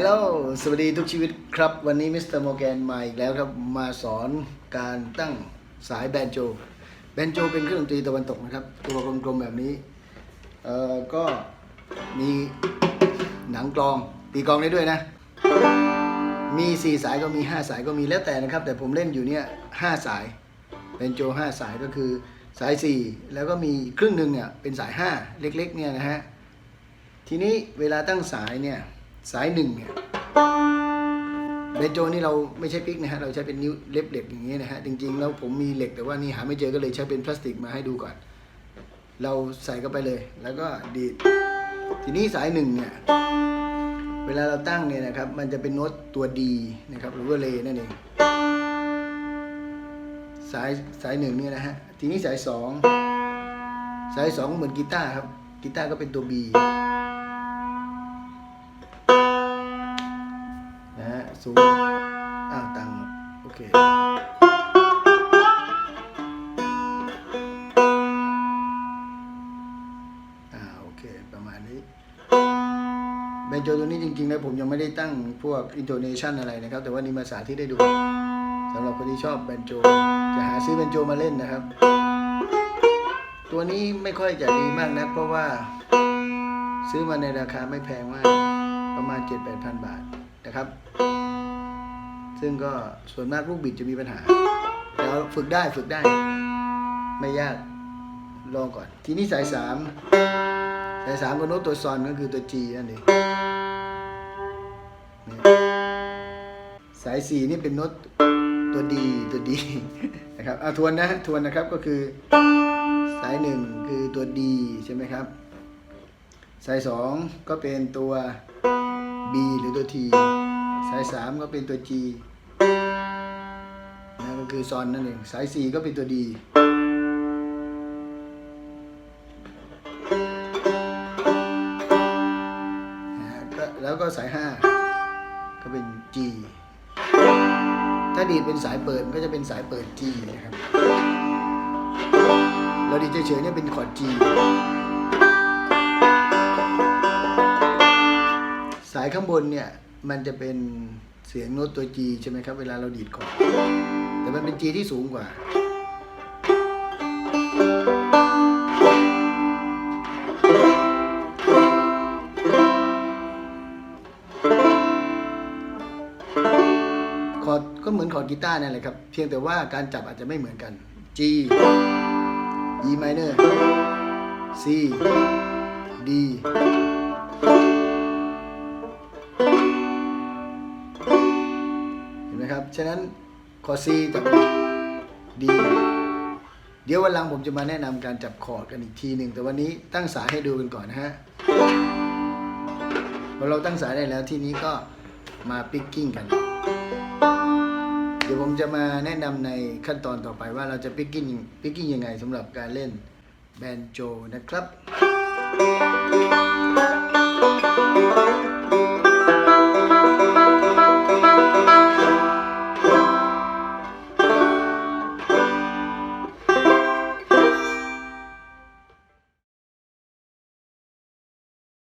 ฮลโลสวัสดีทุกชีวิตครับ วันนี้มิสเตอร์โมแกนมาอีกแล้วครับ มาสอนการตั้งสายแบนโจ แบนโจเป็นเครื่องดนตรีตะวันตกนะครับ ตัวกลมๆแบบนี้ เอ่อ ก็มีหนังกลอง ตีกลองได้ด้วยนะ มี 4 สายก็มี 5 สายก็มีแล้วแต่นะครับ แต่ผมเล่นอยู่เนี่ย5สาย แบนโจ 5 สายก็คือสาย 4 แล้วก็มีครึ่งหนึ่งเนี่ยเป็นสาย 5 เล็กๆเนี่ยนะฮะ ทีนี้เวลาตั้งสายเนี่ย สายหนึ่งเนี่ยเบนโจนี่เราไม่ใช่ปิกนะฮะเราใช้เป็นนิ้วเล็บเหล็กอย่างนี้ยนะฮะจริงๆแล้วผมมีเหล็กแต่ว่านี่หาไม่เจอก็เลยใช้เป็นพลาสติกมาให้ดูก่อน เราใส่เข้าไปเลย แล้วก็ดีดทีนี้สายหนึ่งเนี่ยเวลาเราตั้งเนี่ยนะครับมันจะเป็นโน้ตตัวดีนะครับหรือว่าเลนั่นเองสายสายหนึ่งเนี่ยนะฮะทีนี้สายสองสายสองเหมือนกีตาร์ครับกีตาร์ก็เป็นตัว B สูงอ้าวตังโอเคอ่าโอเคประมาณนี้เบนโจตัวนี้จริงๆแล้วผมยังไม่ได้ตั้งพวกอินโทเนชันอะไรนะครับ แต่ว่านี่มาสาธิตได้ดูสำหรับคนที่ชอบเบนโจ จะหาซื้อเบนโจมาเล่นนะครับ ตัวนี้ไม่ค่อยจะดีมากนะเพราะว่าซื้อมาในราคาไม่แพงมาก ประมาณ 7 8พันบาทนะครับ ซึ่งก็ส่วนมากลูกบิดจะมีปัญหาแต่เราฝึกได้ฝึกได้ ไม่ยากลองก่อน ทีนี้สายสามสายสามก็โน้ตตัวซอนก็คือตัว G นั่นเองสายสี่นี่เป็นโน้ตตัวดีตัวดีนะครับเอาทวนนะทวนนะครับก็คือสายหนึ่งคือตัวดีใช่ไหมครับ สายสองก็เป็นตัว B หรือตัว T สายสามก็เป็นตัว G คือซอนนั่นเอง สายสี่ก็เป็นตัว D นะก็แล้วก็สายห้าก็เป็น G ถ้าดีดเป็นสายเปิดก็จะเป็นสายเปิด G นะครับเราดีดเฉยๆเนี่ยเป็นคอร์ด G สายข้างบนเนี่ย มันจะเป็นเสียงโน้ตตัว G ใช่ไหมครับ เวลาเราดีดคอร์ด แต่มันเป็น G ที่สูงกว่า คอร์ดก็เหมือนคอร์ดกีตาร์นั่นแหละครับ เพียงแต่ว่าการจับอาจจะไม่เหมือนกัน G E minor C D เห็นไหมครับ ฉะนั้น คอร์ด C จับ D เดี๋ยววันหลังผมจะมาแนะนำการจับคอร์ดกันอีกทีหนึ่งแต่วันนี้ตั้งสายให้ดูกันก่อนนะฮะพอเราตั้งสายได้แล้วทีนี้ก็มาปิกกิ้งกัน เดี๋ยวผมจะมาแนะนำในขั้นตอนต่อไปว่าเราจะปิกกิ้งปิกกิ้งยังไงสำหรับการเล่นแบนโจนะครับ